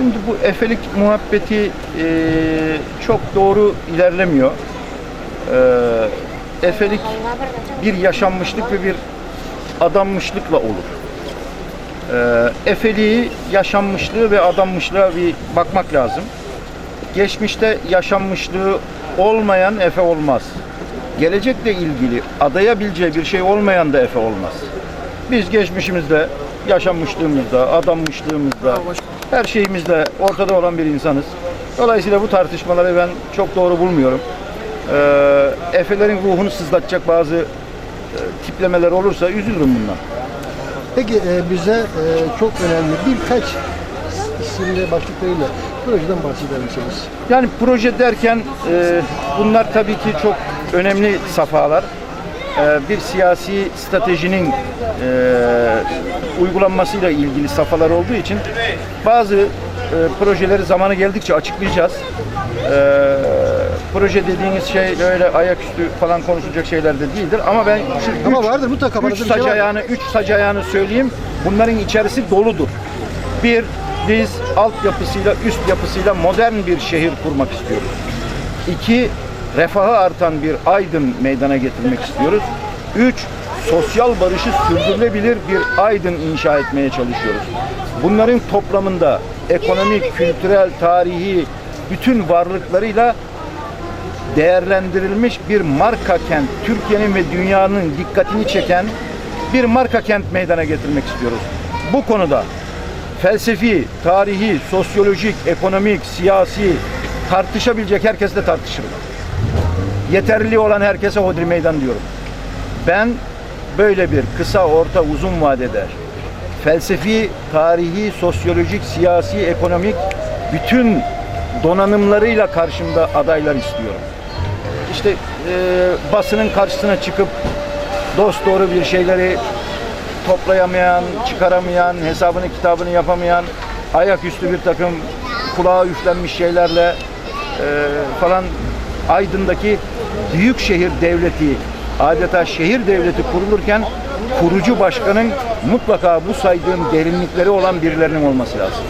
Şimdi bu efelik muhabbeti e, çok doğru ilerlemiyor. E, efelik bir yaşanmışlık ve bir adanmışlıkla olur. E, efeliği, yaşanmışlığı ve adanmışlığa bir bakmak lazım. Geçmişte yaşanmışlığı olmayan efe olmaz. Gelecekle ilgili adayabileceği bir şey olmayan da efe olmaz. Biz geçmişimizde, yaşanmışlığımızda, adanmışlığımızda, her şeyimizde ortada olan bir insanız. Dolayısıyla bu tartışmaları ben çok doğru bulmuyorum. Ee, Efelerin ruhunu sızlatacak bazı e, tiplemeler olursa üzülürüm bundan. Peki e, bize e, çok önemli birkaç isimli başlıklarıyla projeden bahseder misiniz? Yani proje derken e, bunlar tabii ki çok önemli safhalar. E, bir siyasi stratejinin e, uygulanmasıyla ilgili safhalar olduğu için bazı e, projeleri zamanı geldikçe açıklayacağız. E, proje dediğiniz şey öyle ayaküstü falan konuşulacak şeyler de değildir ama ben şu Ama üç- vardır mutlaka üç kafanızda bir sac şey ayağını, üç sac ayağını söyleyeyim. Bunların içerisi doludur. Bir, biz altyapısıyla, üst yapısıyla modern bir şehir kurmak istiyoruz. İki, refahı artan bir Aydın meydana getirmek istiyoruz. Üç, sosyal barışı sürdürülebilir bir Aydın inşa etmeye çalışıyoruz. Bunların toplamında ekonomik, kültürel, tarihi bütün varlıklarıyla değerlendirilmiş bir marka kent, Türkiye'nin ve dünyanın dikkatini çeken bir marka kent meydana getirmek istiyoruz. Bu konuda felsefi, tarihi, sosyolojik, ekonomik, siyasi tartışabilecek herkesle tartışırım. Yeterli olan herkese hodri meydan diyorum. Ben böyle bir kısa, orta, uzun vadede felsefi, tarihi, sosyolojik, siyasi, ekonomik bütün donanımlarıyla karşımda adaylar istiyorum. İşte e, basının karşısına çıkıp dost doğru bir şeyleri toplayamayan, çıkaramayan, hesabını kitabını yapamayan, ayaküstü bir takım kulağa üflenmiş şeylerle e, falan Aydın'daki büyük şehir devleti adeta şehir devleti kurulurken kurucu başkanın mutlaka bu saydığım derinlikleri olan birilerinin olması lazım.